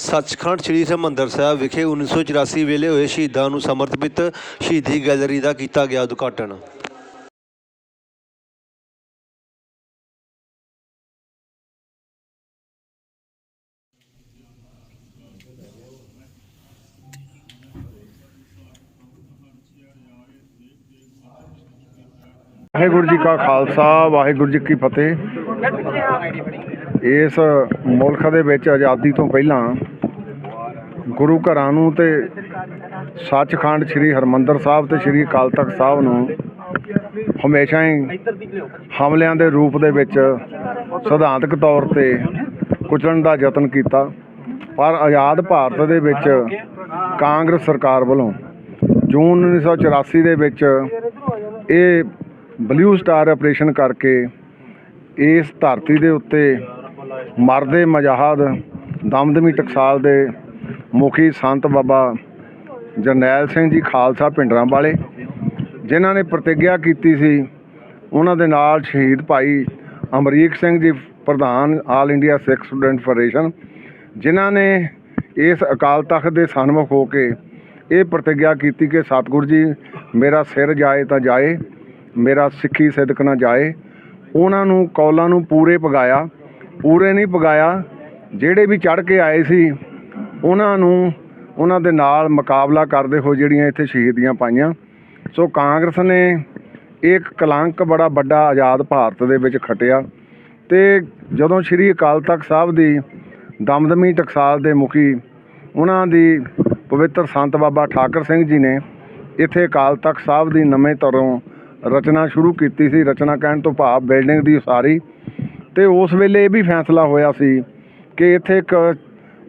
ਸੱਚਖੰਡ ਸ੍ਰੀ ਹਰਿਮੰਦਰ ਸਾਹਿਬ ਵਿਖੇ 1984 ਵੇਲੇ ਹੋਏ ਸ਼ਹੀਦਾਂ ਨੂੰ ਸਮਰਪਿਤ ਸ਼ਹੀਦੀ ਗੈਲਰੀ ਦਾ ਕੀਤਾ ਗਿਆ ਉਦਘਾਟਨ। ਵਾਹਿਗੁਰੂ ਜੀ ਕਾ ਖਾਲਸਾ, ਵਾਹਿਗੁਰੂ ਜੀ ਕੀ ਫਤਿਹ। ਇਸ ਮੁਲਕ ਦੇ ਵਿੱਚ ਆਜ਼ਾਦੀ ਤੋਂ ਪਹਿਲਾਂ ਗੁਰੂ ਘਰਾਂ ਨੂੰ ਤੇ ਸੱਚਖੰਡ ਸ੍ਰੀ ਹਰਮੰਦਰ ਸਾਹਿਬ ਤੇ ਸ੍ਰੀ ਅਕਾਲ ਤਖਤ ਸਾਹਿਬ ਨੂੰ ਹਮੇਸ਼ਾ ਹੀ ਹਮਲਿਆਂ ਦੇ ਰੂਪ ਦੇ ਵਿੱਚ ਸਿਧਾਂਤਕ ਤੌਰ ਤੇ ਕੁਚਲਣ ਦਾ ਯਤਨ ਕੀਤਾ। ਪਰ ਆਜ਼ਾਦ ਭਾਰਤ ਦੇ ਵਿੱਚ ਕਾਂਗਰਸ ਸਰਕਾਰ ਵੱਲੋਂ ਜੂਨ 1984 ਦੇ ਵਿੱਚ ਇਹ ਬਲੂ ਸਟਾਰ ਆਪਰੇਸ਼ਨ ਕਰਕੇ ਇਸ ਧਰਤੀ ਦੇ ਉੱਤੇ ਮਰਦੇ ਮਜਾਹਦ ਦਮਦਮੀ ਟਕਸਾਲ ਦੇ ਮੁਖੀ ਸੰਤ ਬਾਬਾ ਜਰਨੈਲ ਸਿੰਘ ਜੀ ਖਾਲਸਾ ਪਿੰਡਰਾਂ ਵਾਲੇ, ਜਿਨ੍ਹਾਂ ਨੇ ਪ੍ਰਤੀਗਿਆ ਕੀਤੀ ਸੀ, ਉਹਨਾਂ ਦੇ ਨਾਲ ਸ਼ਹੀਦ ਭਾਈ ਅਮਰੀਕ ਸਿੰਘ ਜੀ, ਪ੍ਰਧਾਨ All India Sikh Student Federation ਜਿਨ੍ਹਾਂ ਨੇ ਇਸ ਅਕਾਲ ਤਖਤ ਦੇ ਸਨਮੁਖ ਹੋ ਕੇ ਇਹ ਪ੍ਰਤੀਗਿਆ ਕੀਤੀ ਕਿ ਸਤਿਗੁਰੂ ਜੀ, ਮੇਰਾ ਸਿਰ ਜਾਏ ਤਾਂ ਜਾਏ, ਮੇਰਾ ਸਿੱਖੀ ਸਿਦਕ ਨਾ ਜਾਏ। ਉਹਨਾਂ ਨੂੰ ਕੌਲਾਂ ਨੂੰ ਪੂਰੇ ਪਗਾਇਆ ਪੂਰੇ ਨਹੀਂ ਪਗਾਇਆ ਜਿਹੜੇ ਵੀ ਚੜ ਕੇ ਆਏ ਸੀ ਉਹਨਾਂ ਨੂੰ ਉਹਨਾਂ ਦੇ ਨਾਲ ਮੁਕਾਬਲਾ ਕਰਦੇ ਹੋ ਜਿਹੜੀਆਂ ਇੱਥੇ ਸ਼ਹੀਦੀਆਂ ਪਾਈਆਂ। ਸੋ ਕਾਂਗਰਸ ਨੇ ਇੱਕ ਕਲੰਕ ਬੜਾ ਵੱਡਾ ਆਜ਼ਾਦ ਭਾਰਤ ਦੇ ਵਿੱਚ ਖਟਿਆ ਤੇ ਜਦੋਂ ਸ੍ਰੀ ਅਕਾਲ ਤਖਤ ਸਾਹਿਬ ਦੀ ਦਮਦਮੀ ਟਕਸਾਲ ਦੇ ਮੁਖੀ ਉਹਨਾਂ ਦੀ ਪਵਿੱਤਰ ਸੰਤ ਬਾਬਾ ਠਾਕਰ ਸਿੰਘ ਜੀ ਨੇ ਇੱਥੇ ਅਕਾਲ ਤਖਤ ਸਾਹਿਬ ਦੀ ਨਵੇਂ ਤਰੋਂ ਰਚਨਾ ਸ਼ੁਰੂ ਕੀਤੀ ਸੀ। ਰਚਨਾ ਕਹਿਣ ਤੋਂ ਭਾਵ ਬਿਲਡਿੰਗ ਦੀ ਉਸਾਰੀ ਤੇ ਉਸ ਵੇਲੇ ਇਹ ਵੀ ਫੈਸਲਾ ਹੋਇਆ ਸੀ ਕਿ ਇੱਥੇ ਇੱਕ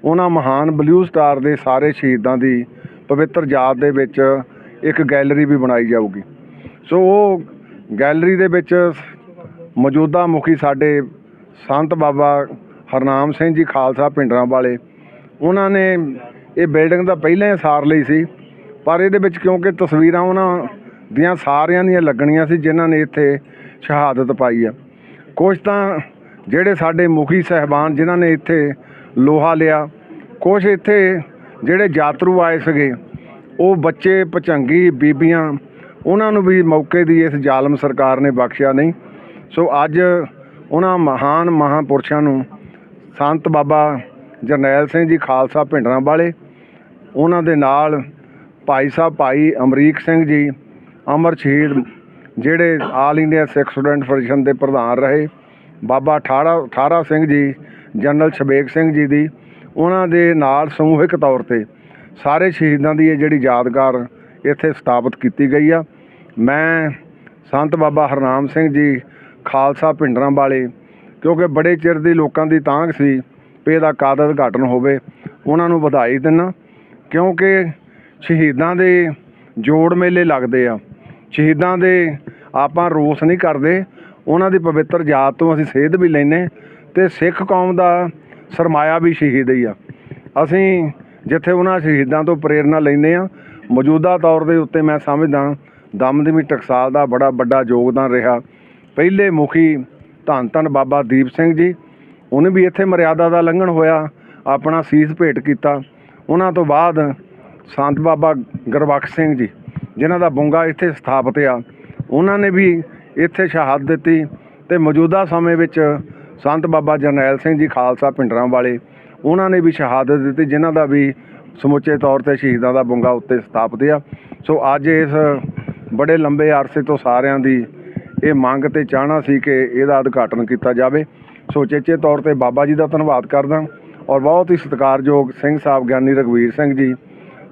ਉਹਨਾਂ ਮਹਾਨ ਬਲੂ ਸਟਾਰ ਦੇ ਸਾਰੇ ਸ਼ਹੀਦਾਂ ਦੀ ਪਵਿੱਤਰ ਯਾਦ ਦੇ ਵਿੱਚ ਇੱਕ ਗੈਲਰੀ ਵੀ ਬਣਾਈ ਜਾਊਗੀ। ਸੋ ਉਹ ਗੈਲਰੀ ਦੇ ਵਿੱਚ ਮੌਜੂਦਾ ਮੁਖੀ ਸਾਡੇ ਸੰਤ ਬਾਬਾ ਹਰਨਾਮ ਸਿੰਘ ਜੀ ਖਾਲਸਾ ਪਿੰਡਰਾਂ ਵਾਲੇ, ਉਹਨਾਂ ਨੇ ਇਹ ਬਿਲਡਿੰਗ ਦਾ ਪਹਿਲਾਂ ਹੀ ਸਾਰ ਲਈ ਸੀ, ਪਰ ਇਹਦੇ ਵਿੱਚ ਕਿਉਂਕਿ ਤਸਵੀਰਾਂ ਉਹਨਾਂ ਦੀਆਂ ਸਾਰਿਆਂ ਦੀਆਂ ਲੱਗਣੀਆਂ ਸੀ, ਜਿਨ੍ਹਾਂ ਨੇ ਇੱਥੇ ਸ਼ਹਾਦਤ ਪਾਈ ਆ। ਕੁਝ ਤਾਂ ਜਿਹੜੇ ਸਾਡੇ ਮੁਖੀ ਸਹਿਬਾਨ ਜਿਨ੍ਹਾਂ ਨੇ ਇੱਥੇ ਲੋਹਾ ਲਿਆ। ਕੁਝ ਇੱਥੇ ਜਿਹੜੇ ਯਾਤਰੂ ਆਏ ਸੀਗੇ, ਉਹ ਬੱਚੇ, ਪਚੰਗੀ, ਬੀਬੀਆਂ, ਉਹਨਾਂ ਨੂੰ ਵੀ ਮੌਕੇ ਦੀ ਇਸ ਜ਼ਾਲਮ ਸਰਕਾਰ ਨੇ ਬਖਸ਼ਿਆ ਨਹੀਂ। ਸੋ ਅੱਜ ਉਹਨਾਂ ਮਹਾਨ ਮਹਾਂਪੁਰਸ਼ਾਂ ਨੂੰ ਸੰਤ ਬਾਬਾ ਜਰਨੈਲ ਸਿੰਘ ਜੀ ਖਾਲਸਾ ਭਿੰਡਰਾਂ ਵਾਲੇ, ਉਹਨਾਂ ਦੇ ਨਾਲ ਭਾਈ ਸਾਹਿਬ ਭਾਈ ਅਮਰੀਕ ਸਿੰਘ ਜੀ, ਅਮਰ ਸ਼ਹੀਦ ਜਿਹੜੇ All India Sikh Student Federation ਦੇ ਪ੍ਰਧਾਨ ਰਹੇ, ਬਾਬਾ ਠਾੜਾ ਠਾਰਾ ਸਿੰਘ ਜੀ ਜਨਰਲ ਸ਼ਬੇਕ ਸਿੰਘ ਜੀ ਦੀ, ਉਹਨਾਂ ਦੇ ਨਾਲ ਸਮੂਹਿਕ ਤੌਰ ਤੇ ਸਾਰੇ ਸ਼ਹੀਦਾਂ ਦੀ ਇਹ ਜਿਹੜੀ ਯਾਦਗਾਰ ਇੱਥੇ ਸਥਾਪਿਤ ਕੀਤੀ ਗਈ ਆ। ਮੈਂ ਸੰਤ ਬਾਬਾ ਹਰਨਾਮ ਸਿੰਘ ਜੀ, ਖਾਲਸਾ ਪਿੰਡਰਾਂ ਵਾਲੇ, ਕਿਉਂਕਿ ਬੜੇ ਚਿਰ ਦੀ ਲੋਕਾਂ ਦੀ ਤਾਂਘ ਸੀ ਵੀ ਇਹਦਾ ਕਾਦਤ ਉਦਘਾਟਨ ਹੋਵੇ, ਉਹਨਾਂ ਨੂੰ ਵਧਾਈ ਦਿੰਨਾ, ਕਿਉਂਕਿ ਸ਼ਹੀਦਾਂ ਦੇ ਜੋੜ ਮੇਲੇ ਲੱਗਦੇ ਆ। ਸ਼ਹੀਦਾਂ ਦੇ ਆਪਾਂ ਰੋਸ ਨਹੀਂ ਕਰਦੇ, ਉਹਨਾਂ ਦੀ ਪਵਿੱਤਰ ਯਾਦ ਤੋਂ ਅਸੀਂ ਸੇਧ ਵੀ ਲੈਨੇ ਤੇ ਸਿੱਖ ਕੌਮ ਦਾ ਸਰਮਾਇਆ ਵੀ ਸ਼ਹੀਦ ਹੀ ਆ। ਅਸੀਂ ਜਿੱਥੇ ਉਹਨਾਂ ਸ਼ਹੀਦਾਂ ਤੋਂ ਪ੍ਰੇਰਣਾ ਲੈਂਦੇ ਆ ਮੌਜੂਦਾ ਤੌਰ ਦੇ ਉੱਤੇ ਮੈਂ ਸਮਝਦਾ ਦਮਦਮੀ ਟਕਸਾਲ ਦਾ ਬੜਾ ਵੱਡਾ ਯੋਗਦਾਨ ਰਿਹਾ। ਪਹਿਲੇ ਮੁਖੀ ਧੰਨ ਧੰਨ ਬਾਬਾ ਦੀਪ ਸਿੰਘ ਜੀ, ਉਹਨੇ ਵੀ ਇੱਥੇ ਮਰਿਆਦਾ ਦਾ ਲੰਘਣ ਹੋਇਆ, ਆਪਣਾ ਸੀਸ ਭੇਟ ਕੀਤਾ। ਉਹਨਾਂ ਤੋਂ ਬਾਅਦ ਸੰਤ ਬਾਬਾ ਗੁਰਬਖਸ਼ ਸਿੰਘ ਜੀ, ਜਿਨ੍ਹਾਂ ਦਾ ਬੁੰਗਾ ਇੱਥੇ ਸਥਾਪਿਤ ਆ, ਉਹਨਾਂ ਨੇ ਵੀ ਇੱਥੇ ਸ਼ਹਾਦਤ ਦਿੱਤੀ ਤੇ ਮੌਜੂਦਾ ਸਮੇਂ ਵਿੱਚ ਸੰਤ ਬਾਬਾ ਜਰਨੈਲ ਸਿੰਘ ਜੀ ਖਾਲਸਾ ਪਿੰਡਰਾਂ ਵਾਲੇ, ਉਹਨਾਂ ਨੇ ਵੀ ਸ਼ਹਾਦਤ ਦਿੱਤੀ, ਜਿਨ੍ਹਾਂ ਦਾ ਵੀ ਸਮੁੱਚੇ ਤੌਰ ਤੇ ਸ਼ਹੀਦਾਂ ਦਾ ਬੁੰਗਾ ਉੱਤੇ ਸਥਾਪਿਤ ਆ। ਸੋ ਅੱਜ ਇਸ ਬੜੇ ਲੰਬੇ ਅਰਸੇ ਤੋਂ ਸਾਰਿਆਂ ਦੀ ਇਹ ਮੰਗ ਤੇ ਚਾਹਣਾ ਸੀ ਕਿ ਇਹਦਾ ਉਦਘਾਟਨ ਕੀਤਾ ਜਾਵੇ। ਸੋ ਚੇਚੇ ਤੌਰ ਤੇ ਬਾਬਾ ਜੀ ਦਾ ਧੰਨਵਾਦ ਕਰਦਾ ਔਰ ਬਹੁਤ ਹੀ ਸਤਿਕਾਰਯੋਗ ਸਿੰਘ ਸਾਹਿਬ ਗਿਆਨੀ ਰਘਵੀਰ ਸਿੰਘ ਜੀ,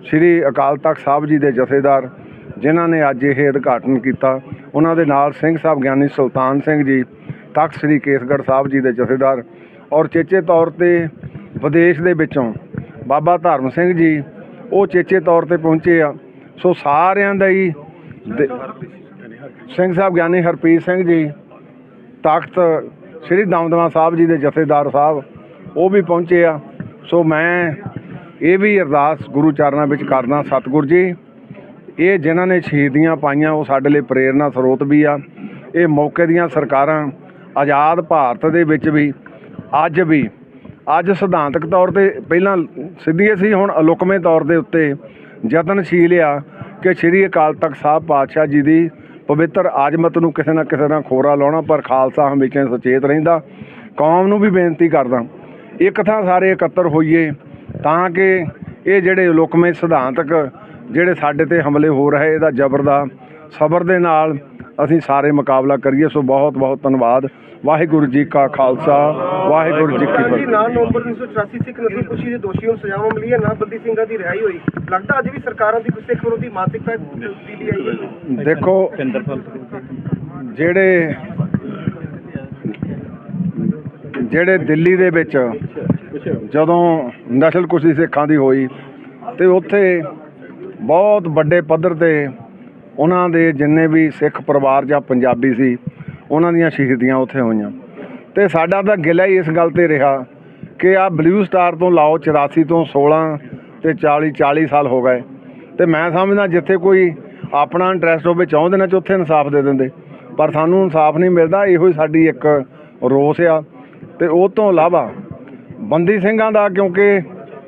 ਸ੍ਰੀ ਅਕਾਲ ਤਖਤ ਸਾਹਿਬ ਜੀ ਦੇ ਜਥੇਦਾਰ, ਜਿਨ੍ਹਾਂ ਨੇ ਅੱਜ ਇਹ ਉਦਘਾਟਨ ਕੀਤਾ। ਉਹਨਾਂ ਦੇ ਨਾਲ ਸਿੰਘ ਸਾਹਿਬ ਗਿਆਨੀ ਸੁਲਤਾਨ ਸਿੰਘ ਜੀ ਤਖਤ ਸ੍ਰੀ ਕੇਸਗੜ੍ਹ ਸਾਹਿਬ ਜੀ ਦੇ ਜਥੇਦਾਰ ਔਰ ਚੇਚੇ ਤੌਰ ਤੇ ਵਿਦੇਸ਼ ਦੇ ਵਿੱਚੋਂ ਬਾਬਾ ਧਰਮ ਸਿੰਘ ਜੀ, ਉਹ ਚੇਚੇ ਤੌਰ ਤੇ ਪਹੁੰਚੇ ਆ। ਸੋ ਸਾਰਿਆਂ ਦਾ ਹੀ ਦੇ- ਸਿੰਘ ਸਾਹਿਬ ਗਿਆਨੀ ਹਰਪ੍ਰੀਤ ਸਿੰਘ ਜੀ, ਤਖਤ ਸ੍ਰੀ ਦਮਦਮਾ ਸਾਹਿਬ ਜੀ ਦੇ ਜਥੇਦਾਰ ਸਾਹਿਬ, ਉਹ ਵੀ ਪਹੁੰਚੇ ਆ। ਸੋ ਮੈਂ ਇਹ ਵੀ ਅਰਦਾਸ ਗੁਰੂ ਚਰਨਾਂ ਵਿੱਚ ਕਰਦਾ, ਸਤਿਗੁਰ ਜੀ, ਇਹ ਜਿਨ੍ਹਾਂ ਨੇ ਸ਼ਹੀਦੀਆਂ ਪਾਈਆਂ, ਉਹ ਸਾਡੇ ਲਈ ਪ੍ਰੇਰਨਾ ਸਰੋਤ ਵੀ ਆ। ਇਹ ਮੌਕੇ ਦੀਆਂ ਸਰਕਾਰਾਂ ਆਜ਼ਾਦ ਭਾਰਤ ਦੇ ਵਿੱਚ ਵੀ, ਅੱਜ ਵੀ, ਅੱਜ ਸਿਧਾਂਤਕ ਤੌਰ ਤੇ ਪਹਿਲਾਂ ਸਿੱਧੀ ਅਸੀਂ ਹੁਣ ਅਲੋਕਮੇ ਤੌਰ ਦੇ ਉੱਤੇ ਯਤਨਸ਼ੀਲ ਆ ਕਿ ਸ੍ਰੀ ਅਕਾਲ ਤਖਤ ਸਾਹਿਬ ਪਾਤਸ਼ਾਹ ਜੀ ਦੀ ਪਵਿੱਤਰ ਆਜਮਤ ਨੂੰ ਕਿਸੇ ਨਾ ਕਿਸੇ ਨਾਲ ਖੋਰਾ ਲਾਉਣਾ, ਪਰ ਖਾਲਸਾ ਹਮੇਸ਼ਾ ਸੁਚੇਤ ਰਹਿੰਦਾ। ਕੌਮ ਨੂੰ ਵੀ ਬੇਨਤੀ ਕਰਦਾ, ਇੱਕ ਥਾਂ ਸਾਰੇ ਇਕੱਤਰ ਹੋਈਏ ਤਾਂ ਕਿ ਇਹ ਜਿਹੜੇ ਲੋਕਮੇ ਸਿਧਾਂਤਕ ਜਿਹੜੇ ਸਾਡੇ ਤੇ ਹਮਲੇ ਹੋ ਰਹੇ, ਇਹਦਾ ਜ਼ਬਰ ਦਾ ਸਬਰ ਦੇ ਨਾਲ ਅਸੀਂ ਸਾਰੇ ਮੁਕਾਬਲਾ ਕਰੀਏ ਸੋ ਬਹੁਤ ਬਹੁਤ ਧੰਨਵਾਦ। ਵਾਹਿਗੁਰੂ ਜੀ ਕਾ ਖਾਲਸਾ ਵਾਹਿਗੁਰੂ ਜੀ ਕੀ ਫਤਿਹ। 9 ਨਵੰਬਰ 1984 ਸਿੱਖ ਨਸਲਕੁਸ਼ੀ ਦੇ ਦੋਸ਼ੀਆਂ ਨੂੰ ਸਜ਼ਾਵਾਂ ਮਿਲੀਆਂ ਨਾ ਬੰਦੀ ਸਿੰਘਾਂ ਦੀ ਰਿਹਾਈ ਹੋਈ। ਲੱਗਦਾ ਅੱਜ ਵੀ ਸਰਕਾਰਾਂ ਦੀ ਕੋਈ ਸਿੱਖ ਵਿਰੋਧੀ ਮਾਨਸਿਕਤਾ ਤਬਦੀਲੀ ਆਈ ਹੈ ਦੇਖੋ ਜਿਹੜੇ ਜਿਹੜੇ ਦਿੱਲੀ ਦੇ ਵਿੱਚ ਜਦੋਂ ਨਸਲਕੁਸ਼ੀ ਸਿੱਖਾਂ ਦੀ ਹੋਈ ਤੇ ਉੱਥੇ ਬਹੁਤ ਵੱਡੇ ਪੱਧਰ ਤੇ ਉਹਨਾਂ ਦੇ ਜਿੰਨੇ ਵੀ ਸਿੱਖ ਪਰਿਵਾਰ ਜਾਂ ਪੰਜਾਬੀ ਸੀ, ਉਹਨਾਂ ਦੀਆਂ ਸ਼ਹੀਦੀਆਂ ਉੱਥੇ ਹੋਈਆਂ। ਤੇ ਸਾਡਾ ਤਾਂ ਗਿਲਾ ਹੀ ਇਸ ਗੱਲ ਤੇ ਰਿਹਾ ਕਿ ਆ ਬਲੂ ਸਟਾਰ ਤੋਂ ਲਾਓ 84 ਤੋਂ 16 ਤੇ 40 40 ਸਾਲ ਹੋ ਗਏ। ਤੇ ਮੈਂ ਸਮਝਦਾ ਜਿੱਥੇ ਕੋਈ ਆਪਣਾ ਇੰਟਰਸਟ ਹੋਵੇ ਚਾਹੁੰਦੇ ਨੇ ਚ ਉੱਥੇ ਇਨਸਾਫ ਦੇ ਦਿੰਦੇ। ਪਰ ਸਾਨੂੰ ਇਨਸਾਫ ਨਹੀਂ ਮਿਲਦਾ, ਇਹੋ ਹੀ ਸਾਡੀ ਇੱਕ ਰੋਸ ਆ। ਤੇ ਉਹ ਤੋਂ ਇਲਾਵਾ ਬੰਦੀ ਸਿੰਘਾਂ ਦਾ ਕਿਉਂਕਿ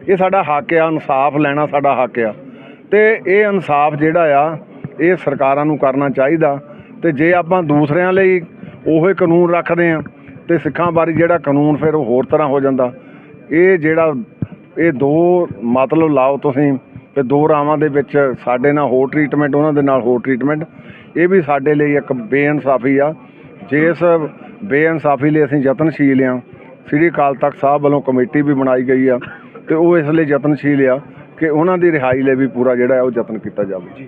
ਇਹ ਸਾਡਾ ਹੱਕ ਆ, ਇਨਸਾਫ ਲੈਣਾ ਸਾਡਾ ਹੱਕ ਆ। ਤੇ ਇਹ ਇਨਸਾਫ ਜਿਹੜਾ ਆ ਇਹ ਸਰਕਾਰਾਂ ਨੂੰ ਕਰਨਾ ਚਾਹੀਦਾ ਤੇ ਜੇ ਆਪਾਂ ਦੂਸਰਿਆਂ ਲਈ ਉਹੇ ਕਾਨੂੰਨ ਰੱਖਦੇ ਆ ਤੇ ਸਿੱਖਾਂ ਬਾਰੇ ਜਿਹੜਾ ਕਾਨੂੰਨ ਫਿਰ ਉਹ ਹੋਰ ਤਰ੍ਹਾਂ ਹੋ ਜਾਂਦਾ, ਇਹ ਜਿਹੜਾ ਇਹ ਦੋ ਮਤਲਬ ਲਾਓ ਤੁਸੀਂ ਤੇ ਦੋ ਰਾਵਾਂ ਦੇ ਵਿੱਚ ਸਾਡੇ ਨਾਲ ਹੋਰ ਟ੍ਰੀਟਮੈਂਟ ਉਹਨਾਂ ਦੇ ਨਾਲ ਹੋਰ ਟ੍ਰੀਟਮੈਂਟ ਇਹ ਵੀ ਸਾਡੇ ਲਈ ਇੱਕ ਬੇਇਨਸਾਫੀ ਆ। ਜੇ ਇਸ ਬੇਇਨਸਾਫੀ ਲਈ ਅਸੀਂ ਯਤਨਸ਼ੀਲ ਆ ਸ੍ਰੀ ਅਕਾਲ ਤਖਤ ਸਾਹਿਬ ਵੱਲੋਂ ਕਮੇਟੀ ਵੀ ਬਣਾਈ ਗਈ ਆ ਤੇ ਉਹ ਇਸ ਲਈ ਯਤਨਸ਼ੀਲ ਆ ਕਿ ਉਹਨਾਂ ਦੀ ਰਿਹਾਈ ਲਈ ਵੀ ਪੂਰਾ ਜਿਹੜਾ ਹੈ ਉਹ ਯਤਨ ਕੀਤਾ ਜਾਵੇ।